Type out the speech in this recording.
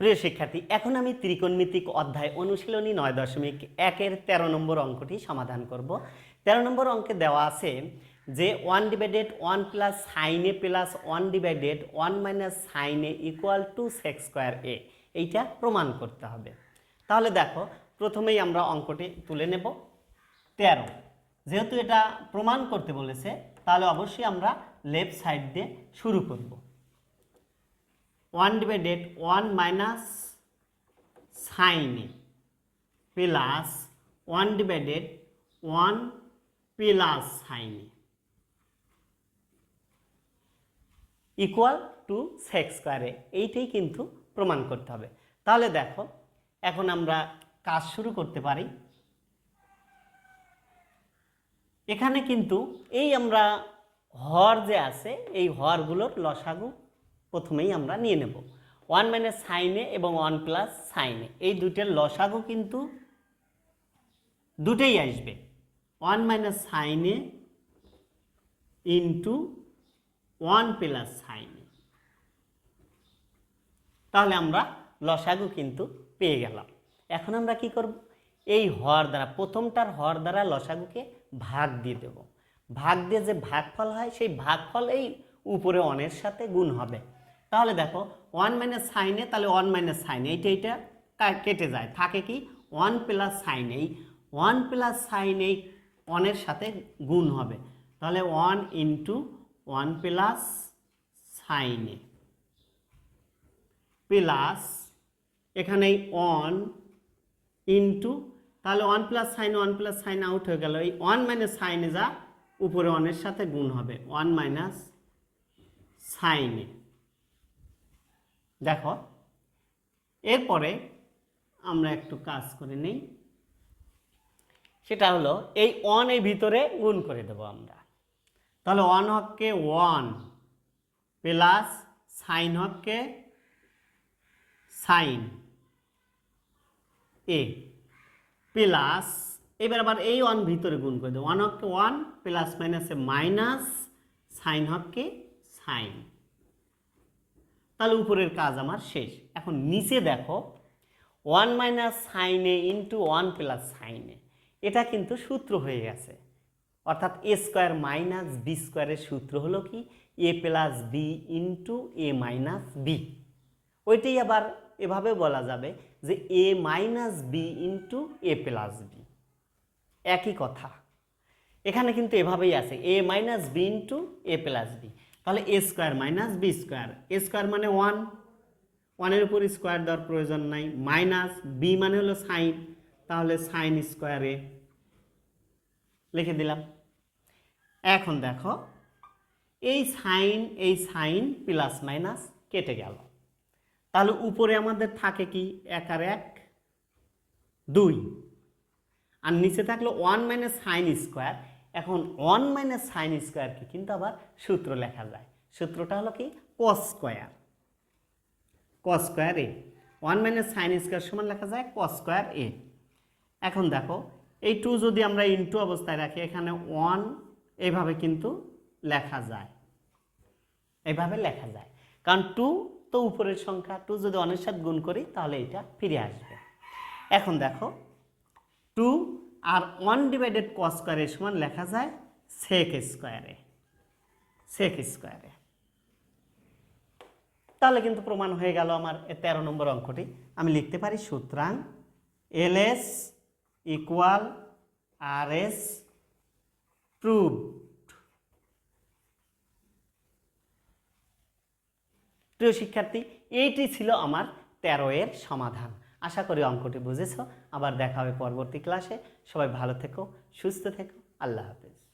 প্রিয় শিক্ষার্থী, এখন আমি ত্রিকোণমিতিক অধ্যায় অনুশীলনী নয় দশমিক একের তেরো নম্বর অঙ্কটি সমাধান করব। তেরো নম্বর অঙ্কে দেওয়া আছে যে one divided one plus sign plus one divided one minus sign equal to sec square A এইটা প্রমাণ করতে হবে। তাহলে দেখো, প্রথমেই আমরা অঙ্কটি তুলে নেব। তেরো, যেহেতু এটা প্রমাণ করতে বলেছে, তাহলে অবশ্যই আমরা লেফট সাইড দিয়ে শুরু করব। ওয়ান ডিভাইডেড ওয়ান মাইনাস সাইনে plus one divided one plus সাইনে ইকুয়াল টু সেক্স স্কোয়ারে এইটাই কিন্তু প্রমাণ করতে হবে। তাহলে দেখো, এখন আমরা কাজ শুরু করতে পারি। এখানে কিন্তু এই আমরা হর যে আছে, এই হরগুলোর লসাগু প্রথমেই আমরা নিয়ে নেব। ওয়ান মাইনাস সাইনে এবং ওয়ান প্লাস সাইনে এই দুটের লসাগু কিন্তু দুটেই আসবে। ওয়ান মাইনাস সাইনে ইন্টু ওয়ান প্লাস সাইনে তাহলে আমরা লসাগু কিন্তু পেয়ে গেলাম। এখন আমরা কি করব? এই হর দ্বারা, প্রথমটার হর দ্বারা লসাগুকে ভাগ দিয়ে দেব। ভাগ দিয়ে যে ভাগফল হয়, সেই ভাগফল এই উপরে অনের সাথে গুণ হবে। তাহলে দেখো ওয়ান মাইনাস সাইনে তাহলে ওয়ান মাইনাস সাইনে এইটা এইটা কেটে যায়। থাকে কি? ওয়ান প্লাস সাইন এই ওয়ান প্লাস সাইন এই ওয়ানের সাথে গুণ হবে। তাহলে ওয়ান ইন্টু ওয়ান প্লাস সাইনে প্লাস এখানে ওয়ান ইন্টু তাহলে one plus sine one plus sine out হয়ে গেল। এই ওয়ান মাইনাস সাইনে যা উপরে ওয়ানের সাথে গুণ হবে। ওয়ান মাইনাস সাইনে দেখো, এরপরে আমরা একটু কাজ করে নিই। সেটা হলো, এই ওয়ানের ভিতরে গুণ করে দেবো আমরা। তাহলে ওয়ান হককে ওয়ান প্লাস সাইন হককে সাইন এ প্লাস এবার আবার এই ওয়ান ভিতরে গুণ করে দেবো। ওয়ান হককে ওয়ান প্লাস মাইনাসে মাইনাস সাইন হককে সাইন তাহলে উপরের কাজ আমার শেষ। এখন নিচে দেখো ওয়ান মাইনাস সাইনে ইন্টু ওয়ান প্লাস সাইনে এটা কিন্তু সূত্র হয়ে গেছে। অর্থাৎ এ স্কোয়ার মাইনাস বি স্কোয়ারের সূত্র হলো কি? A plus B into A minus B ওইটাই আবার এভাবে বলা যাবে যে A minus B into A plus B একই কথা। এখানে কিন্তু এভাবেই আছে। A minus B into A plus B তাহলে A square minus B square A square মানে ওয়ান ওয়ানের উপর স্কোয়ার দেওয়ার প্রয়োজন নাই। মাইনাস বি মানে হলো সাইন তাহলে সাইন স্কোয়ারে লিখে দিলাম। এখন দেখো, এই সাইন এই সাইন প্লাস মাইনাস কেটে গেল। তাহলে উপরে আমাদের থাকে কি? এক আর এক, দুই। আর নিচে থাকল ওয়ান মাইনাস সাইন স্কোয়ার এখন ওয়ান মাইনাস সাইন স্কোয়ারকে কিন্তু আবার সূত্র লেখা যায়। সূত্রটা হলো কি? Cos square cos square A one minus sine square সমান লেখা যায় কস স্কোয়ার এ এখন দেখো, এই টু যদি আমরা ইনটু অবস্থায় রাখি, এখানে ওয়ান এইভাবে কিন্তু লেখা যায়। এইভাবে লেখা যায়। কারণ টু তো উপরের সংখ্যা টু যদি অনেক সাথে গুণ করি, তাহলে এটা ফিরে আসবে। এখন দেখো টু আর ওয়ান ডিভাইডেড কস স্কোয়ারের সমান লেখা যায় সেক স্কোয়ারে সেক স্কোয়ারে তাহলে কিন্তু প্রমাণ হয়ে গেল আমার তেরো নম্বর অঙ্কটি। আমি লিখতে পারি সুতরাং L S equal R S proved প্রিয় শিক্ষার্থী, এইটি ছিল আমার তেরো এর সমাধান। আশা করি অঙ্কটি বুঝেছ। আবার দেখা হবে পরবর্তী ক্লাসে। সবাই ভালো থেকো, সুস্থ থেকো। আল্লাহ হাফেজ।